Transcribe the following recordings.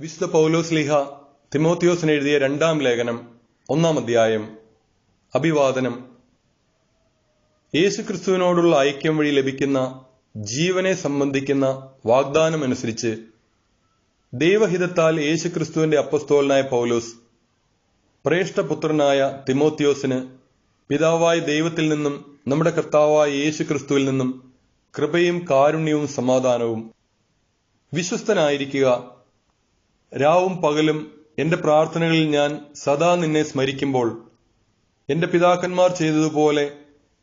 വിശുദ്ധ പൗലോസ്ലിഹ തിമോത്തിയോസിന് എഴുതിയ രണ്ടാം ലേഖനം ഒന്നാം അധ്യായം അഭിവാദനം. യേശുക്രിസ്തുവിനോടുള്ള ഐക്യം വഴി ലഭിക്കുന്ന ജീവനെ സംബന്ധിക്കുന്ന വാഗ്ദാനം അനുസരിച്ച് ദൈവഹിതത്താൽ യേശുക്രിസ്തുവിന്റെ അപ്പസ്തോലനായ പൗലോസ് പ്രേഷ്ഠപുത്രനായ തിമോത്തിയോസിന് പിതാവായ ദൈവത്തിൽ നിന്നും നമ്മുടെ കർത്താവായ യേശുക്രിസ്തുവിൽ നിന്നും കൃപയും കാരുണ്യവും സമാധാനവും. വിശ്വസ്തനായിരിക്കുക രാവും പകലും എന്റെ പ്രാർത്ഥനകളിൽ ഞാൻ സദാ നിന്നെ സ്മരിക്കുമ്പോൾ എന്റെ പിതാക്കന്മാർ ചെയ്തതുപോലെ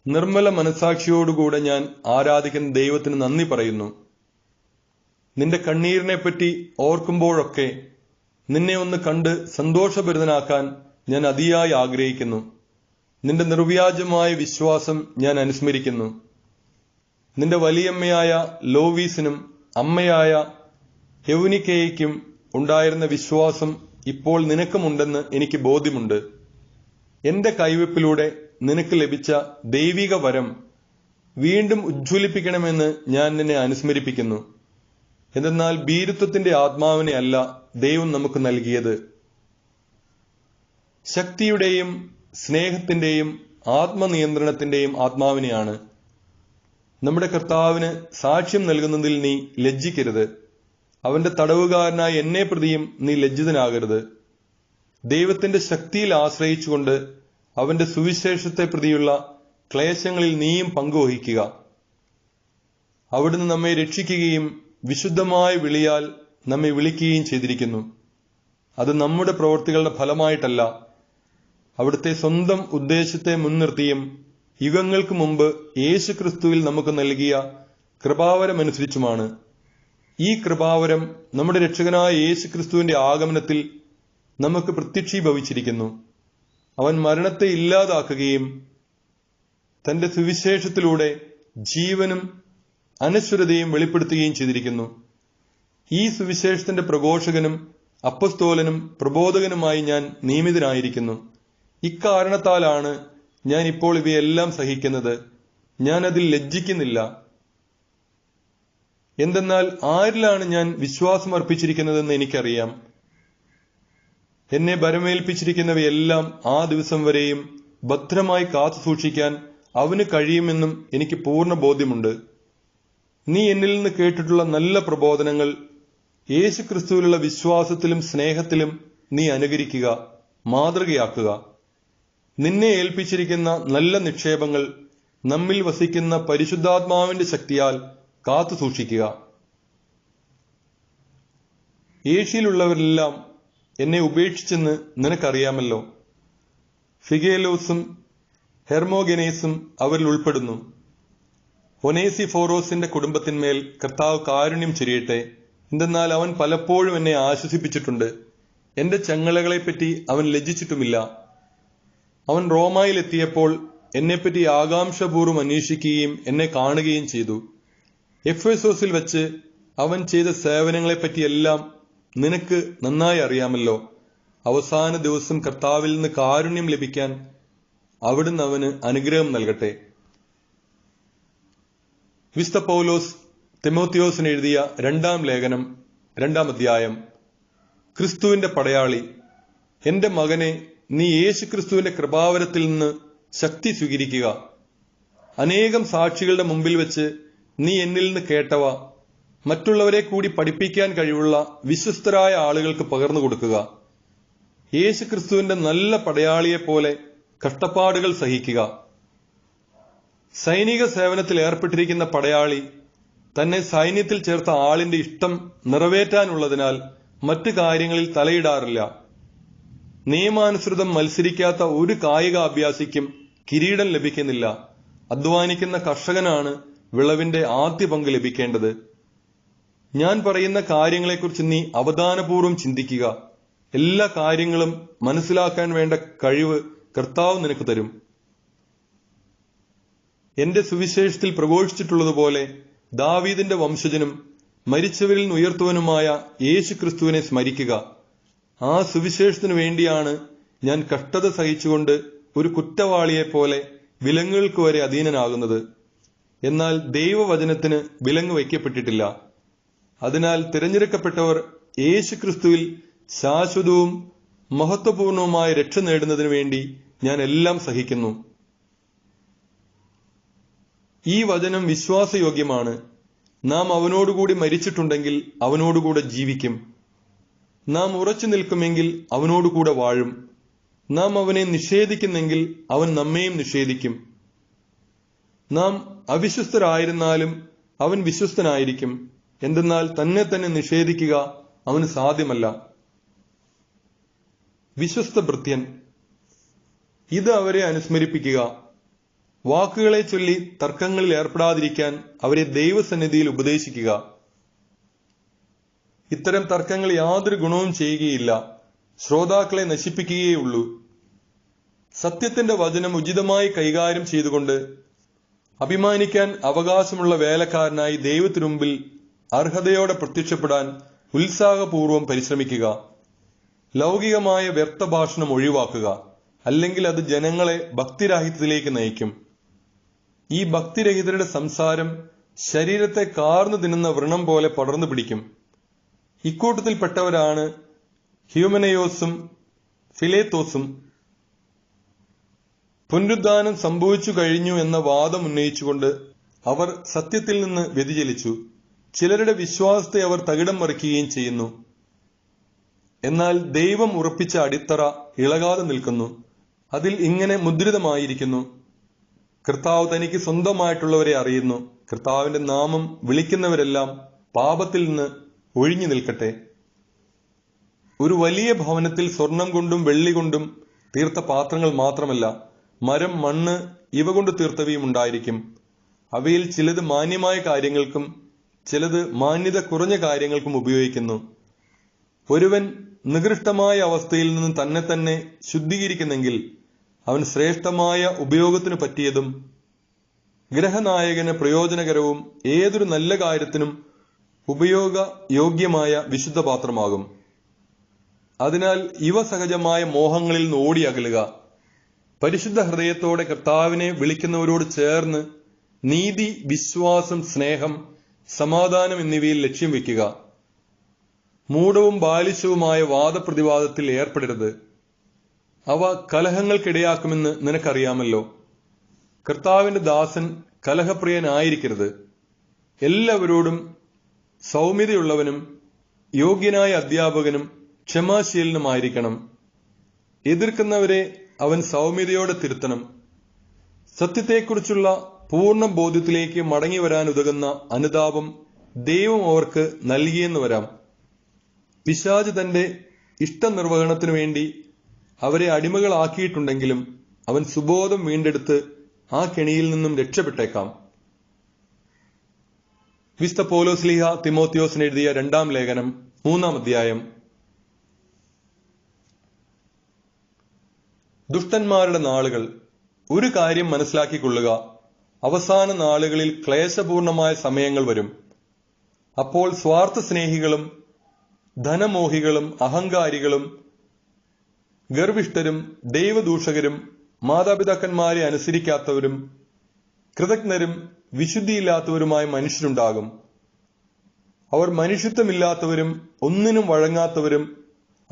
നിർമ്മല മനസാക്ഷിയോടുകൂടെ ഞാൻ ആരാധിക്കുന്ന ദൈവത്തിന് നന്ദി പറയുന്നു. നിന്റെ കണ്ണീരിനെപ്പറ്റി ഓർക്കുമ്പോഴൊക്കെ നിന്നെ ഒന്ന് കണ്ട് സന്തോഷഭരിതനാക്കാൻ ഞാൻ അതിയായി ആഗ്രഹിക്കുന്നു. നിന്റെ നിർവ്യാജമായ വിശ്വാസം ഞാൻ അനുസ്മരിക്കുന്നു. നിന്റെ വലിയമ്മയായ ലോവീസിനും അമ്മയായ യൗനിക്കയ്ക്കും ഉണ്ടായിരുന്ന വിശ്വാസം ഇപ്പോൾ നിനക്കുമുണ്ടെന്ന് എനിക്ക് ബോധ്യമുണ്ട്. എന്റെ കൈവെപ്പിലൂടെ നിനക്ക് ലഭിച്ച ദൈവിക വരം വീണ്ടും ഉജ്ജ്വലിപ്പിക്കണമെന്ന് ഞാൻ നിന്നെ അനുസ്മരിപ്പിക്കുന്നു. എന്തെന്നാൽ ഭീരുത്വത്തിന്റെ ആത്മാവിനെ അല്ല ദൈവം നമുക്ക് നൽകിയത്. ശക്തിയുടെയും സ്നേഹത്തിന്റെയും ആത്മനിയന്ത്രണത്തിന്റെയും ആത്മാവിനെയാണ്. നമ്മുടെ കർത്താവിന് സാക്ഷ്യം നൽകുന്നതിൽ നീ ലജ്ജിക്കരുത്. അവന്റെ തടവുകാരനായ എന്നെ പ്രതിയും നീ ലജ്ജിതനാകരുത്. ദൈവത്തിന്റെ ശക്തിയിൽ ആശ്രയിച്ചുകൊണ്ട് അവന്റെ സുവിശേഷത്തെ പ്രതിയുള്ള ക്ലേശങ്ങളിൽ നീയും പങ്കുവഹിക്കുക. അവിടുന്ന് നമ്മെ രക്ഷിക്കുകയും വിശുദ്ധമായ വിളിയാൽ നമ്മെ വിളിക്കുകയും ചെയ്തിരിക്കുന്നു. അത് നമ്മുടെ പ്രവൃത്തികളുടെ ഫലമായിട്ടല്ല. അവിടുത്തെ സ്വന്തം ഉദ്ദേശത്തെ മുൻനിർത്തിയും യുഗങ്ങൾക്ക് മുമ്പ് യേശു ക്രിസ്തുവിൽ നമുക്ക് നൽകിയ കൃപാവരമനുസരിച്ചുമാണ്. ഈ കൃപാവരം നമ്മുടെ രക്ഷകനായ യേശു ക്രിസ്തുവിന്റെ ആഗമനത്തിൽ നമുക്ക് പ്രത്യക്ഷീഭവിച്ചിരിക്കുന്നു. അവൻ മരണത്തെ ഇല്ലാതാക്കുകയും തന്റെ സുവിശേഷത്തിലൂടെ ജീവനും അനശ്വരതയും വെളിപ്പെടുത്തുകയും ചെയ്തിരിക്കുന്നു. ഈ സുവിശേഷത്തിന്റെ പ്രഘോഷകനും അപ്പസ്തോലനും പ്രബോധകനുമായി ഞാൻ നിയമിതനായിരിക്കുന്നു. ഇക്കാരണത്താലാണ് ഞാൻ ഇപ്പോൾ ഇവയെല്ലാം സഹിക്കുന്നത്. ഞാൻ അതിൽ ലജ്ജിക്കുന്നില്ല. എന്തെന്നാൽ ആരിലാണ് ഞാൻ വിശ്വാസം അർപ്പിച്ചിരിക്കുന്നതെന്ന് എനിക്കറിയാം. എന്നെ ഭരമേൽപ്പിച്ചിരിക്കുന്നവയെല്ലാം ആ ദിവസം വരെയും ഭദ്രമായി കാത്തു സൂക്ഷിക്കാൻ അവന് കഴിയുമെന്നും എനിക്ക് പൂർണ ബോധ്യമുണ്ട്. നീ എന്നിൽ നിന്ന് കേട്ടിട്ടുള്ള നല്ല പ്രബോധനങ്ങൾ യേശു ക്രിസ്തുവിലുള്ള വിശ്വാസത്തിലും സ്നേഹത്തിലും നീ അനുകരിക്കുക മാതൃകയാക്കുക. നിന്നെ ഏൽപ്പിച്ചിരിക്കുന്ന നല്ല നിക്ഷേപങ്ങൾ നമ്മിൽ വസിക്കുന്ന പരിശുദ്ധാത്മാവിന്റെ ശക്തിയാൽ കാത്തു സൂക്ഷിക്കുക. ഏഷ്യയിലുള്ളവരെല്ലാം എന്നെ ഉപേക്ഷിച്ചെന്ന് നിനക്കറിയാമല്ലോ. ഫിഗേലോസും ഹെർമോഗനേസും അവരിൽ ഉൾപ്പെടുന്നു. ഒനേസി ഫോറോസിന്റെ കുടുംബത്തിന്മേൽ കർത്താവ് കാരുണ്യം ചൊരിയട്ടെ. എന്തെന്നാൽ അവൻ പലപ്പോഴും എന്നെ ആശ്വസിപ്പിച്ചിട്ടുണ്ട്. എന്റെ ചങ്ങലകളെപ്പറ്റി അവൻ ലജ്ജിച്ചിട്ടുമില്ല. അവൻ റോമായിലെത്തിയപ്പോൾ എന്നെപ്പറ്റി ആകാംക്ഷപൂർവം അന്വേഷിക്കുകയും എന്നെ കാണുകയും ചെയ്തു. എഫേസോസിൽ വെച്ച് അവൻ ചെയ്ത സേവനങ്ങളെപ്പറ്റിയെല്ലാം നിനക്ക് നന്നായി അറിയാമല്ലോ. അവസാന ദിവസം കർത്താവിൽ നിന്ന് കാരുണ്യം ലഭിക്കാൻ അവിടുന്ന് അവന് അനുഗ്രഹം നൽകട്ടെ. വിസ്ത പൗലോസ് തെമോത്തിയോസിന് എഴുതിയ രണ്ടാം ലേഖനം രണ്ടാം അധ്യായം. ക്രിസ്തുവിന്റെ പടയാളി എന്റെ മകനെ നീ യേശു ക്രിസ്തുവിന്റെ കൃപാവരത്തിൽ നിന്ന് ശക്തി സ്വീകരിക്കുക. അനേകം സാക്ഷികളുടെ മുമ്പിൽ വെച്ച് നീ എന്നിൽ നിന്ന് കേട്ടവ മറ്റുള്ളവരെ കൂടി പഠിപ്പിക്കാൻ കഴിവുള്ള വിശ്വസ്തരായ ആളുകൾക്ക് പകർന്നു കൊടുക്കുക. യേശു ക്രിസ്തുവിന്റെ നല്ല പടയാളിയെപ്പോലെ കഷ്ടപ്പാടുകൾ സഹിക്കുക. സൈനിക സേവനത്തിൽ ഏർപ്പെട്ടിരിക്കുന്ന പടയാളി തന്നെ സൈന്യത്തിൽ ചേർത്ത ആളിന്റെ ഇഷ്ടം നിറവേറ്റാനുള്ളതിനാൽ മറ്റു കാര്യങ്ങളിൽ തലയിടാറില്ല. നിയമാനുസൃതം മത്സരിക്കാത്ത ഒരു കായിക അഭ്യാസിക്കും കിരീടം ലഭിക്കുന്നില്ല. അധ്വാനിക്കുന്ന കർഷകനാണ് വിളവിന്റെ ആദ്യ പങ്ക് ലഭിക്കേണ്ടത്? ഞാൻ പറയുന്ന കാര്യങ്ങളെക്കുറിച്ച് നീ അവധാനപൂർവം ചിന്തിക്കുക. എല്ലാ കാര്യങ്ങളും മനസ്സിലാക്കാൻ വേണ്ട കഴിവ് കർത്താവ് നിനക്ക് തരും. എന്റെ സുവിശേഷത്തിൽ പ്രഘോഷിച്ചിട്ടുള്ളതുപോലെ ദാവീദിന്റെ വംശജനും മരിച്ചവരിൽ നിന്ന് ഉയർത്തുവനുമായ യേശു ക്രിസ്തുവിനെ സ്മരിക്കുക. ആ സുവിശേഷത്തിനു വേണ്ടിയാണ് ഞാൻ കഷ്ടത സഹിച്ചുകൊണ്ട് ഒരു കുറ്റവാളിയെ പോലെ വിലങ്ങുകൾക്ക് വരെ അധീനനാകുന്നത്. എന്നാൽ ദൈവവചനത്തിന് വിലങ്ങ് വയ്ക്കപ്പെട്ടിട്ടില്ല. അതിനാൽ തിരഞ്ഞെടുക്കപ്പെട്ടവർ യേശുക്രിസ്തുവിൽ ശാശ്വതവും മഹത്വപൂർണവുമായ രക്ഷ നേടുന്നതിനു വേണ്ടി ഞാൻ എല്ലാം സഹിക്കുന്നു. ഈ വചനം വിശ്വാസയോഗ്യമാണ്. നാം അവനോടുകൂടി മരിച്ചിട്ടുണ്ടെങ്കിൽ അവനോടുകൂടെ ജീവിക്കും. നാം ഉറച്ചു നിൽക്കുമെങ്കിൽ അവനോടുകൂടെ വാഴും. നാം അവനെ നിഷേധിക്കുന്നെങ്കിൽ അവൻ നമ്മെയും നിഷേധിക്കും. നാം അവിശ്വസ്തരായിരുന്നാലും അവൻ വിശ്വസ്തനായിരിക്കും. എന്തെന്നാൽ തന്നെ തന്നെ നിഷേധിക്കുക അവന് സാധ്യമല്ല. വിശ്വസ്ത ഭൃത്യൻ ഇത് അവരെ അനുസ്മരിപ്പിക്കുക. വാക്കുകളെ ചൊല്ലി തർക്കങ്ങളിൽ ഏർപ്പെടാതിരിക്കാൻ അവരെ ദൈവസന്നിധിയിൽ ഉപദേശിക്കുക. ഇത്തരം തർക്കങ്ങൾ യാതൊരു ഗുണവും ചെയ്യുകയില്ല. ശ്രോതാക്കളെ നശിപ്പിക്കുകയേ ഉള്ളൂ. സത്യത്തിന്റെ വചനം ഉചിതമായി കൈകാര്യം ചെയ്തുകൊണ്ട് അഭിമാനിക്കാൻ അവകാശമുള്ള വേലക്കാരനായി ദൈവത്തിനുമ്പിൽ അർഹതയോടെ പ്രത്യക്ഷപ്പെടാൻ ഉത്സാഹപൂർവം പരിശ്രമിക്കുക. ലൗകികമായ വ്യർത്ഥ ഭാഷണം ഒഴിവാക്കുക. അല്ലെങ്കിൽ അത് ജനങ്ങളെ ഭക്തിരാഹിത്യത്തിലേക്ക് നയിക്കും. ഈ ഭക്തിരഹിതരുടെ സംസാരം ശരീരത്തെ കാർന്നു തിന്നുന്ന വ്രണം പോലെ പടർന്നു പിടിക്കും. ഇക്കൂട്ടത്തിൽപ്പെട്ടവരാണ് ഹ്യൂമനയോസും ഫിലേത്തോസും പുനരുദ്ധാനം സംഭവിച്ചു കഴിഞ്ഞു എന്ന വാദം ഉന്നയിച്ചുകൊണ്ട് അവർ സത്യത്തിൽ നിന്ന് വ്യതിചലിച്ചു. ചിലരുടെ വിശ്വാസത്തെ അവർ തകിടം മറിക്കുകയും ചെയ്യുന്നു. എന്നാൽ ദൈവം ഉറപ്പിച്ച അടിത്തറ ഇളകാതെ നിൽക്കുന്നു. അതിൽ ഇങ്ങനെ മുദ്രിതമായിരിക്കുന്നു. കർത്താവ് തനിക്ക് സ്വന്തമായിട്ടുള്ളവരെ അറിയുന്നു. കർത്താവിന്റെ നാമം വിളിക്കുന്നവരെല്ലാം പാപത്തിൽ നിന്ന് ഒഴിഞ്ഞു നിൽക്കട്ടെ. ഒരു വലിയ ഭവനത്തിൽ സ്വർണം കൊണ്ടും വെള്ളി കൊണ്ടും തീർത്ത പാത്രങ്ങൾ മാത്രമല്ല മരം മണ്ണ് ഇവ കൊണ്ട് തീർത്തവയും ഉണ്ടായിരിക്കും. അവയിൽ ചിലത് മാന്യമായ കാര്യങ്ങൾക്കും ചിലത് മാന്യത കുറഞ്ഞ കാര്യങ്ങൾക്കും ഉപയോഗിക്കുന്നു. ഒരുവൻ നികൃഷ്ടമായ അവസ്ഥയിൽ നിന്ന് തന്നെ തന്നെ ശുദ്ധീകരിക്കുന്നെങ്കിൽ അവൻ ശ്രേഷ്ഠമായ ഉപയോഗത്തിന് പറ്റിയതും ഗ്രഹനായകന് പ്രയോജനകരവും ഏതൊരു നല്ല കാര്യത്തിനും ഉപയോഗ യോഗ്യമായ വിശുദ്ധ പാത്രമാകും അതിനാൽ ഇവ സഹജമായ മോഹങ്ങളിൽ നിന്ന് ഓടി അകലുക. പരിശുദ്ധ ഹൃദയത്തോടെ കർത്താവിനെ വിളിക്കുന്നവരോട് ചേർന്ന് നീതി വിശ്വാസം സ്നേഹം സമാധാനം എന്നിവയിൽ ലക്ഷ്യം വെക്കുക മൂഢവും ബാലിശവുമായ വാദപ്രതിവാദത്തിൽ ഏർപ്പെടരുത്. അവ കലഹങ്ങൾക്കിടയാക്കുമെന്ന് നിനക്കറിയാമല്ലോ. കർത്താവിന്റെ ദാസൻ കലഹപ്രിയനായിരിക്കരുത്. എല്ലാവരോടും സൗമ്യതയുള്ളവനും യോഗ്യനായ അധ്യാപകനും ക്ഷമാശീലനുമായിരിക്കണം. എതിർക്കുന്നവരെ അവൻ സൗമ്യതയോടെ തിരുത്തണം. സത്യത്തെക്കുറിച്ചുള്ള പൂർണ ബോധ്യത്തിലേക്ക് മടങ്ങി വരാൻ ഉതകുന്ന അനുതാപം ദൈവം അവർക്ക് നൽകിയെന്ന് വരാം. പിശാജ് തന്റെ ഇഷ്ടനിർവഹണത്തിനു വേണ്ടി അവരെ അടിമകളാക്കിയിട്ടുണ്ടെങ്കിലും അവൻ സുബോധം വീണ്ടെടുത്ത് ആ കെണിയിൽ നിന്നും രക്ഷപ്പെട്ടേക്കാം. വിസ്ത പോലോസ്ലിഹ തിമോത്തിയോസിന് എഴുതിയ രണ്ടാം ലേഖനം മൂന്നാം അധ്യായം ദുഷ്ടന്മാരുടെ നാളുകൾ. ഒരു കാര്യം മനസ്സിലാക്കിക്കൊള്ളുക. അവസാന നാളുകളിൽ ക്ലേശപൂർണമായ സമയങ്ങൾ വരും. അപ്പോൾ സ്വാർത്ഥ സ്നേഹികളും ധനമോഹികളും അഹങ്കാരികളും ഗർവിഷ്ഠരും ദൈവദൂഷകരും മാതാപിതാക്കന്മാരെ അനുസരിക്കാത്തവരും കൃതജ്ഞരും വിശുദ്ധിയില്ലാത്തവരുമായ മനുഷ്യരുണ്ടാകും. അവർ മനുഷ്യത്വമില്ലാത്തവരും ഒന്നിനും വഴങ്ങാത്തവരും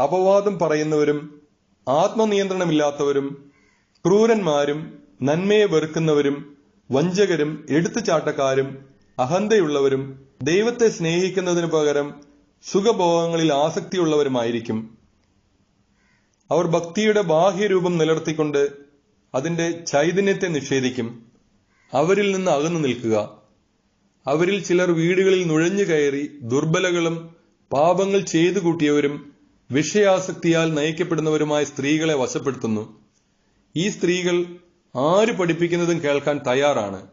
അപവാദം പറയുന്നവരും ആത്മനിയന്ത്രണമില്ലാത്തവരും ക്രൂരന്മാരും നന്മയെ വെറുക്കുന്നവരും വഞ്ചകരും എടുത്തുചാട്ടക്കാരും അഹന്തയുള്ളവരും ദൈവത്തെ സ്നേഹിക്കുന്നതിനു പകരം സുഖഭോഗങ്ങളിൽ ആസക്തിയുള്ളവരുമായിരിക്കും. അവർ ഭക്തിയുടെ ബാഹ്യരൂപം നിലർത്തിക്കൊണ്ട് അതിന്റെ ചൈതന്യത്തെ നിഷേധിക്കും. അവരിൽ നിന്ന് അകന്നു നിൽക്കുക. അവരിൽ ചിലർ വീടുകളിൽ നുഴഞ്ഞു കയറി ദുർബലകളും പാപങ്ങൾ ചെയ്തു കൂട്ടിയവരും വിഷയാസക്തിയാൽ നയിക്കപ്പെടുന്നവരുമായ സ്ത്രീകളെ വശപ്പെടുത്തുന്നു. ഈ സ്ത്രീകൾ ആര് പഠിപ്പിക്കുന്നതും കേൾക്കാൻ തയ്യാറാണ്.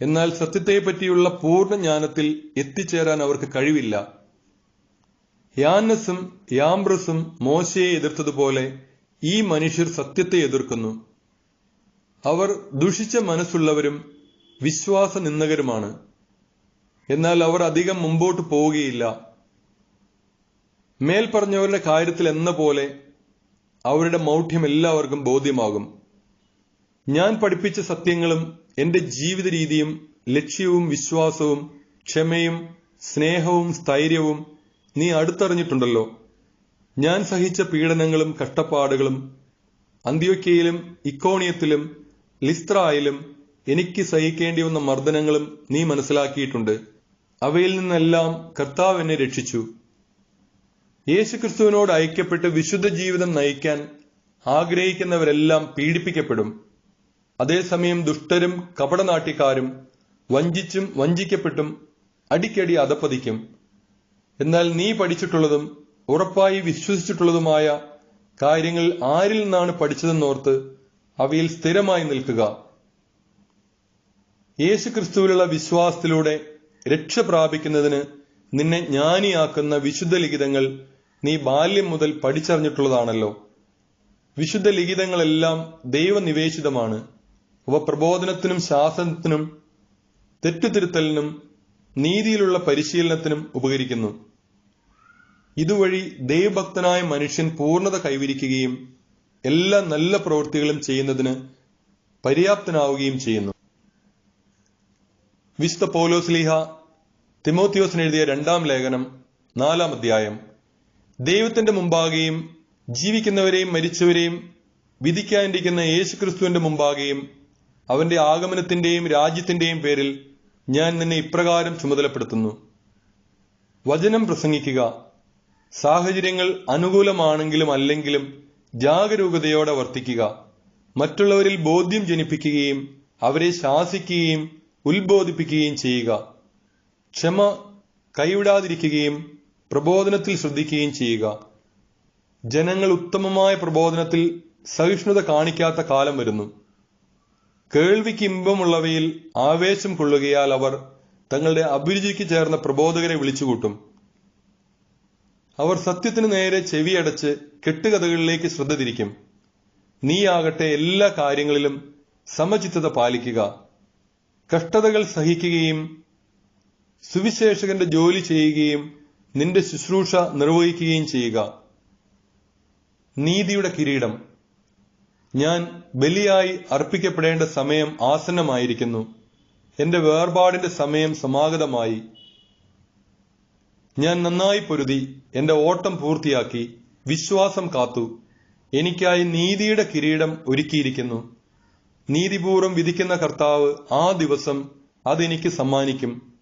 എന്നാൽ സത്യത്തെപ്പറ്റിയുള്ള പൂർണ ജ്ഞാനത്തിൽ എത്തിച്ചേരാൻ അവർക്ക് കഴിവില്ല. യാന്നസും യാംബ്രസും മോശയെ എതിർത്തതുപോലെ ഈ മനുഷ്യർ സത്യത്തെ എതിർക്കുന്നു. അവർ ദുഷിച്ച മനസ്സുള്ളവരും വിശ്വാസ നിന്ദകരുമാണ് എന്നാൽ അവർ അധികം മുമ്പോട്ട് പോവുകയില്ല. മേൽപ്പറഞ്ഞവരുടെ കാര്യത്തിൽ എന്ന പോലെ അവരുടെ മൗഢ്യം എല്ലാവർക്കും ബോധ്യമാകും. ഞാൻ പഠിപ്പിച്ച സത്യങ്ങളും എന്റെ ജീവിത രീതിയും ലക്ഷ്യവും വിശ്വാസവും ക്ഷമയും സ്നേഹവും സ്ഥൈര്യവും നീ അടുത്തറിഞ്ഞിട്ടുണ്ടല്ലോ. ഞാൻ സഹിച്ച പീഡനങ്ങളും കഷ്ടപ്പാടുകളും അന്ത്യോക്കയിലും ഇക്കോണിയത്തിലും ലിസ്ത്രായിലും എനിക്ക് സഹിക്കേണ്ടി വന്ന മർദ്ദനങ്ങളും നീ മനസ്സിലാക്കിയിട്ടുണ്ട്. അവയിൽ നിന്നെല്ലാം കർത്താവ് എന്നെ രക്ഷിച്ചു. യേശുക്രിസ്തുവിനോട് ഐക്യപ്പെട്ട് വിശുദ്ധ ജീവിതം നയിക്കാൻ ആഗ്രഹിക്കുന്നവരെല്ലാം പീഡിപ്പിക്കപ്പെടും. അതേസമയം ദുഷ്ടരും കപടനാട്ടിക്കാരും വഞ്ചിച്ചും വഞ്ചിക്കപ്പെട്ടും അടിക്കടി അതപ്പതിക്കും എന്നാൽ നീ പഠിച്ചിട്ടുള്ളതും ഉറപ്പായി വിശ്വസിച്ചിട്ടുള്ളതുമായ കാര്യങ്ങൾ ആരിൽ നിന്നാണ് പഠിച്ചതെന്നോർത്ത് അവയിൽ സ്ഥിരമായി നിൽക്കുക. യേശുക്രിസ്തുവിലുള്ള വിശ്വാസത്തിലൂടെ രക്ഷ പ്രാപിക്കുന്നതിന് നിന്നെ ജ്ഞാനിയാക്കുന്ന വിശുദ്ധ ലിഖിതങ്ങൾ നീ ബാല്യം മുതൽ പഠിച്ചറിഞ്ഞിട്ടുള്ളതാണല്ലോ. വിശുദ്ധ ലിഖിതങ്ങളെല്ലാം ദൈവനിവേശിതമാണ്. അവ പ്രബോധനത്തിനും ശാസനത്തിനും തെറ്റുതിരുത്തലിനും നീതിയിലുള്ള പരിശീലനത്തിനും ഉപകരിക്കുന്നു. ഇതുവഴി ദൈവഭക്തനായ മനുഷ്യൻ പൂർണത കൈവരിക്കുകയും എല്ലാ നല്ല പ്രവൃത്തികളും ചെയ്യുന്നതിന് പര്യാപ്തനാവുകയും ചെയ്യുന്നു. വിശുദ്ധ പൗലോസ്ലീഹ തിമോത്തിയോസിന് എഴുതിയ രണ്ടാം ലേഖനം നാലാം അധ്യായം ദൈവത്തിന്റെ മുമ്പാകെയും ജീവിക്കുന്നവരെയും മരിച്ചവരെയും വിധിക്കാനിരിക്കുന്ന യേശുക്രിസ്തുവിന്റെ മുമ്പാകെയും അവന്റെ ആഗമനത്തിന്റെയും രാജ്യത്തിന്റെയും പേരിൽ ഞാൻ നിന്നെ ഇപ്രകാരം ചുമതലപ്പെടുത്തുന്നു. വചനം പ്രസംഗിക്കുക. സാഹചര്യങ്ങൾ അനുകൂലമാണെങ്കിലും അല്ലെങ്കിലും ജാഗരൂകതയോടെ വർത്തിക്കുക. മറ്റുള്ളവരിൽ ബോധ്യം ജനിപ്പിക്കുകയും അവരെ ശാസിക്കുകയും ഉത്ബോധിപ്പിക്കുകയും ചെയ്യുക. ക്ഷമ കൈവിടാതിരിക്കുകയും പ്രബോധനത്തിൽ ശ്രദ്ധിക്കുകയും ചെയ്യുക. ജനങ്ങൾ ഉത്തമമായ പ്രബോധനത്തിൽ സഹിഷ്ണുത കാണിക്കാത്ത കാലം വരുന്നു. കേൾവിക്ക് ഇമ്പമുള്ളവയിൽ ആവേശം കൊള്ളുകയാൽ അവർ തങ്ങളുടെ അഭിരുചിക്ക് ചേർന്ന പ്രബോധകരെ വിളിച്ചുകൂട്ടും. അവർ സത്യത്തിന് നേരെ ചെവിയടച്ച് കെട്ടുകഥകളിലേക്ക് ശ്രദ്ധ തിരിക്കും. നീയാകട്ടെ എല്ലാ കാര്യങ്ങളിലും സമചിത്തത പാലിക്കുക. കഷ്ടതകൾ സഹിക്കുകയും സുവിശേഷകന്റെ ജോലി ചെയ്യുകയും നിന്റെ ശുശ്രൂഷ നിർവഹിക്കുകയും ചെയ്യുക. നീതിയുടെ കിരീടം. ഞാൻ ബലിയായി അർപ്പിക്കപ്പെടേണ്ട സമയം ആസന്നമായിരിക്കുന്നു. എന്റെ വേർപാടിന്റെ സമയം സമാഗതമായി. ഞാൻ നന്നായി പൊരുതി എന്റെ ഓട്ടം പൂർത്തിയാക്കി വിശ്വാസം കാത്തു. എനിക്കായി നീതിയുടെ കിരീടം ഒരുക്കിയിരിക്കുന്നു. നീതിപൂർവം വിധിക്കുന്ന കർത്താവ് ആ ദിവസം അതെനിക്ക് സമ്മാനിക്കും.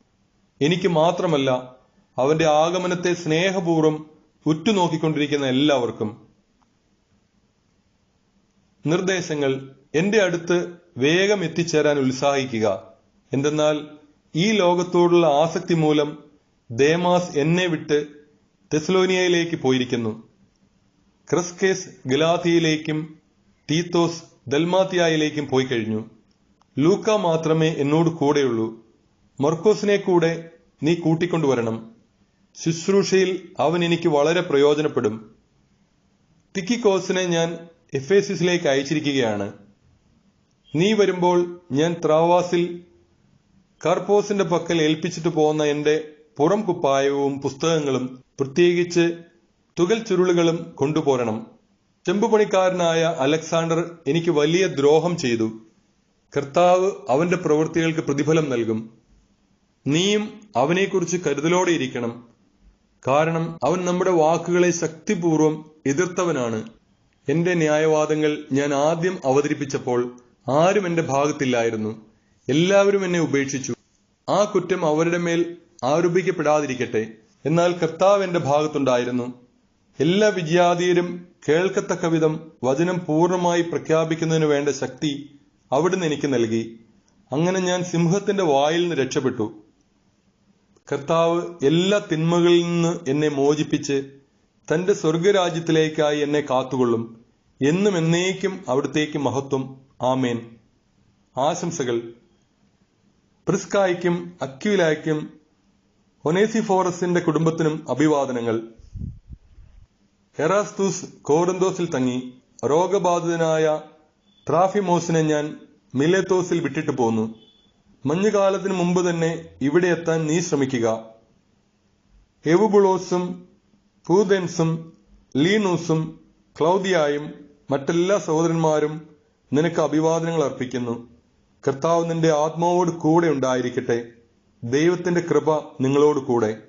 എനിക്ക് മാത്രമല്ല അവന്റെ ആഗമനത്തെ സ്നേഹപൂർവം ഉറ്റുനോക്കിക്കൊണ്ടിരിക്കുന്ന എല്ലാവർക്കും നിർദ്ദേശങ്ങൾ എന്റെ അടുത്ത് വേഗം എത്തിച്ചേരാൻ ഉത്സാഹിക്കുക. എന്തെന്നാൽ ഈ ലോകത്തോടുള്ള ആസക്തി മൂലം ദേമാസ് എന്നെ വിട്ട് തെസ്ലോനിയയിലേക്ക് പോയിരിക്കുന്നു. ക്രിസ്കേസ് ഗലാത്തിയിലേക്കും തീത്തോസ് ദൽമാത്തിയായിലേക്കും പോയി കഴിഞ്ഞു. ലൂക്ക മാത്രമേ എന്നോട് കൂടെയുള്ളൂ. മർക്കോസിനെ കൂടെ നീ കൂട്ടിക്കൊണ്ടുവരണം. ശുശ്രൂഷയിൽ അവൻ എനിക്ക് വളരെ പ്രയോജനപ്പെടും. തിക്കിക്കോസിനെ ഞാൻ എഫേസിസിലേക്ക് അയച്ചിരിക്കുകയാണ്. നീ വരുമ്പോൾ ഞാൻ ത്രാവാസിൽ കർപ്പോസിന്റെ പക്കൽ ഏൽപ്പിച്ചിട്ട് പോകുന്ന എന്റെ പുറം കുപ്പായവും പുസ്തകങ്ങളും പ്രത്യേകിച്ച് തുകൽ ചുരുളുകളും കൊണ്ടുപോരണം. ചെമ്പുപണിക്കാരനായ അലക്സാണ്ടർ എനിക്ക് വലിയ ദ്രോഹം ചെയ്തു. കർത്താവ് അവന്റെ പ്രവൃത്തികൾക്ക് പ്രതിഫലം നൽകും. നീയും അവനെക്കുറിച്ച് കരുതലോടെ ഇരിക്കണം. കാരണം അവൻ നമ്മുടെ വാക്കുകളെ ശക്തിപൂർവം എതിർത്തവനാണ്. എന്റെ ന്യായവാദങ്ങൾ ഞാൻ ആദ്യം അവതരിപ്പിച്ചപ്പോൾ ആരും എന്റെ ഭാഗത്തില്ലായിരുന്നു. എല്ലാവരും എന്നെ ഉപേക്ഷിച്ചു. ആ കുറ്റം അവരുടെ മേൽ ആരോപിക്കപ്പെടാതിരിക്കട്ടെ. എന്നാൽ കർത്താവ് എന്റെ ഭാഗത്തുണ്ടായിരുന്നു. എല്ലാ വിജയാതീയരും കേൾക്കത്തക്ക വിധം വചനം പൂർണമായി പ്രഖ്യാപിക്കുന്നതിന് വേണ്ട ശക്തി അവിടുന്ന് എനിക്ക് നൽകി. അങ്ങനെ ഞാൻ സിംഹത്തിന്റെ വായിൽ നിന്ന് രക്ഷപ്പെട്ടു. കർത്താവ് എല്ലാ തിന്മകളിൽ നിന്ന് എന്നെ മോചിപ്പിച്ച് തന്റെ സ്വർഗരാജ്യത്തിലേക്കായി എന്നെ കാത്തുകൊള്ളും. എന്നും എന്നേക്കും അവിടത്തേക്ക് മഹത്വം. ആമേൻ. ആശംസകൾ. പ്രിസ്കായ്ക്കും അക്യുലായ്ക്കും ഒനേസിഫോറസിന്റെ കുടുംബത്തിനും അഭിവാദനങ്ങൾ. എറാസ്തൂസ് കോറന്തോസിൽ തങ്ങി രോഗബാധിതനായ ട്രാഫിമോസിനെ ഞാൻ മിലേത്തോസിൽ വിട്ടിട്ട് പോന്നു. മഞ്ഞുകാലത്തിന് മുമ്പ് തന്നെ ഇവിടെ എത്താൻ നീ ശ്രമിക്കുക. എവുബുളോസും പൂതെൻസും ലീനൂസും ക്ലൗദിയായും മറ്റെല്ലാ സഹോദരന്മാരും നിനക്ക് അഭിവാദനങ്ങൾ അർപ്പിക്കുന്നു. കർത്താവ് നിന്റെ ആത്മാവോട് കൂടെ ഉണ്ടായിരിക്കട്ടെ. ദൈവത്തിന്റെ കൃപ നിങ്ങളോട് കൂടെ.